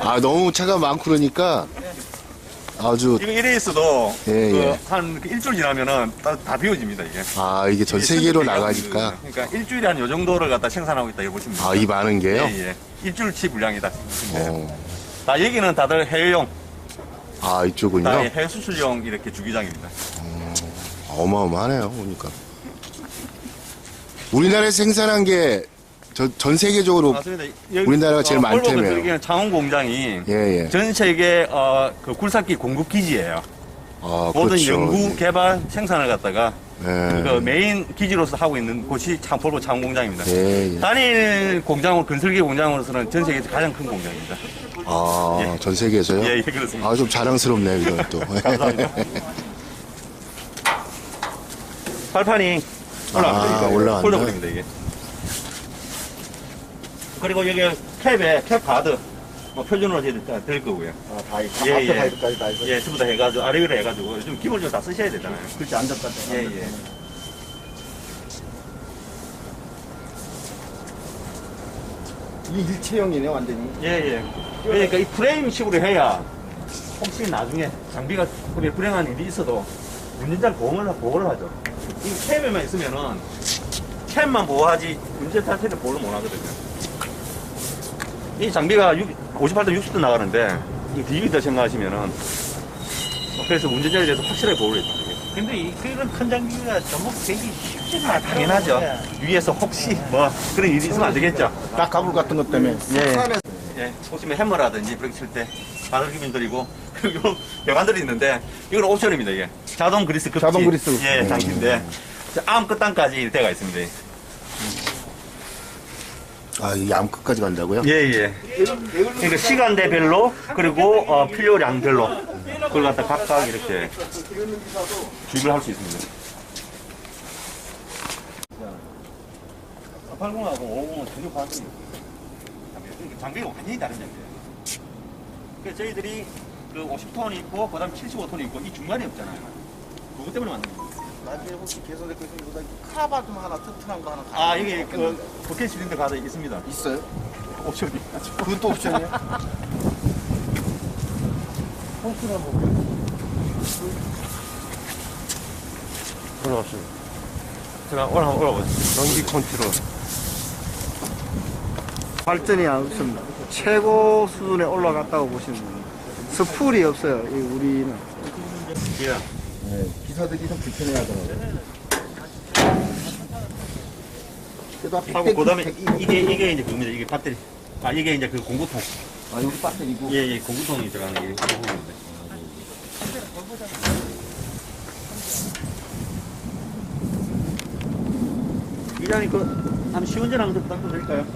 아 너무 차가 많고 그러니까 아주 이거 이래 있어도 예, 그 예. 한 일주일 지나면은 다, 다 비워집니다 이게. 아 이게 전 세계로 나가니까. 그러니까 일주일에 한 요 정도를 갖다 생산하고 있다 이렇게 보시면. 아 이 많은 게요. 예, 예. 일주일치. 보시면 돼요. 어. 다 여기는 다들 해외용, 아 이쪽은요. 다 해외 수출용 이렇게 주기장입니다. 어마어마하네요 보니까. 우리나라에 생산한 게 전 세계적으로 맞습니다. 여기, 우리나라가 제일 많다며요. 폴보그 창원 공장이 예 예. 전 세계 어, 그 굴삭기 공급 기지예요. 아 모든 그렇죠. 연구 개발 생산을 갖다가 예. 그 메인 기지로서 하고 있는 곳이 참 폴보 창원 공장입니다. 예, 예. 단일 공장으로 건설기 공장으로서는 전 세계에서 가장 큰 공장입니다. 아, 전 세계에서요? 예, 예, 그렇습니다. 아, 좀 자랑스럽네요, 이건 또. 발판이 올라갑니다. 아. 폴더블입니다 이게. 그리고 여기 캡에 캡 가드 뭐 표준으로 다될 거고요. 아, 다, 다 예, 앞에 예. 파이프까지 다 있어. 예, 전부 다 해가지고 아래 위로 해가지고 좀 기본적으로 다 쓰셔야 되잖아요. 그렇지, 안전까지. 예, 예. 이 일체형이네, 완전히. 예, 예. 그러니까 이 프레임식으로 해야 혹시 나중에 장비가 불에 불행한 일이 있어도 운전자를 보호를, 보호를 하죠. 이 캡에만 있으면은 캡만 보호하지 운전 자체를 보호를 못 하거든요. 이 장비가 58도 60도 나가는데 이 디비더 생각하시면은 그래서 운전자에 대해서 확실하게 보호를 해줍니다. 근데 이 그런 큰 장비가 접목되기 쉽지는 않죠. 당연하죠. 예. 위에서 혹시 뭐 그런 일이 있으면 안 되겠죠. 딱 가불 같은 것 때문에. 예. 예, 보시면 해머라든지 브레이크 칠때 바늘기민 들이고 그리고 배관들이 있는데 이건 옵션입니다 이게 자동 그리스 급지 자동 그리스. 예 장치인데 암 끝단까지 대가 있습니다 아, 이게 암 끝까지 간다고요? 예 예 그러니까 시간대별로 그리고 어, 필요량별로 그걸 갖다 각각 이렇게 주입을 할 수 있습니다 80하고 50은 전혀 반응이 그러니까 장비가 완전히 다른 장비예요. 그래서 저희들이 그 50톤이 있고, 그 다음 75톤이 있고, 이 중간이 없잖아요. 그것 때문에 만든 거예요. 나중에 혹시 개선될 거 있으면 여기다 카바 좀 하나, 튼튼한 거 하나. 아, 이게 그, 버켓 실린더 가드 있습니다. 있어요? 옵션이. 그건 또 옵션이야? 올라갑시다. 제가 올라, 올라보세요. 전기 컨트롤. 발전이 없습니다. 최고 수준에 올라갔다고 보시면 됩니다. 스풀이 없어요, 이 우리는. 예. 네, 기사들이 좀 불편해 하더라고요. 그래도 하고, 그 다음에 이게, 이게 이제 그겁니다. 이게 배터리. 아, 이게 이제 그 공구통. 아, 여기 배터리고. 예, 예, 공구통이 들어가는 게 이렇게 부분인데. 이장님, 그, 한번 시운전 한번 부탁도 드릴까요?